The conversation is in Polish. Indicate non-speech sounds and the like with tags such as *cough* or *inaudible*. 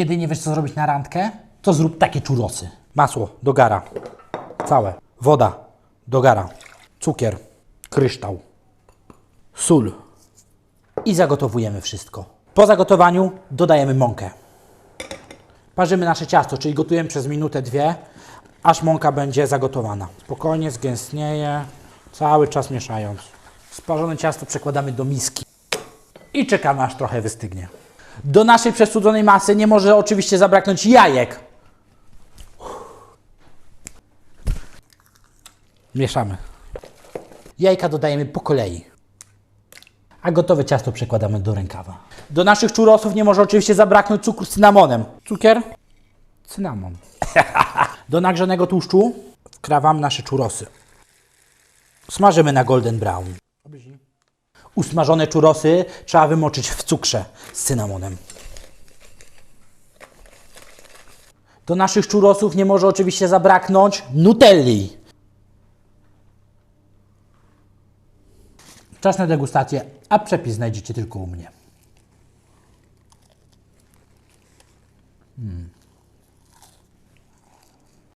Kiedy nie wiesz, co zrobić na randkę, to zrób takie czurosy. Masło do gara. Całe. Woda do gara. Cukier. Kryształ. Sól. I zagotowujemy wszystko. Po zagotowaniu dodajemy mąkę. Parzymy nasze ciasto, czyli gotujemy przez minutę, dwie, aż mąka będzie zagotowana. Spokojnie zgęstnieje, cały czas mieszając. Sparzone ciasto przekładamy do miski i czekamy, aż trochę wystygnie. Do naszej przestudzonej masy nie może oczywiście zabraknąć jajek. Mieszamy. Jajka dodajemy po kolei. A gotowe ciasto przekładamy do rękawa. Do naszych czurosów nie może oczywiście zabraknąć cukru z cynamonem. Cukier? Cynamon. *laughs* Do nagrzanego tłuszczu wkrawamy nasze czurosy. Smażymy na golden brown. Usmażone czurosy trzeba wymoczyć w cukrze z cynamonem. Do naszych czurosów nie może oczywiście zabraknąć nutelli. Czas na degustację, a przepis znajdziecie tylko u mnie. Mm.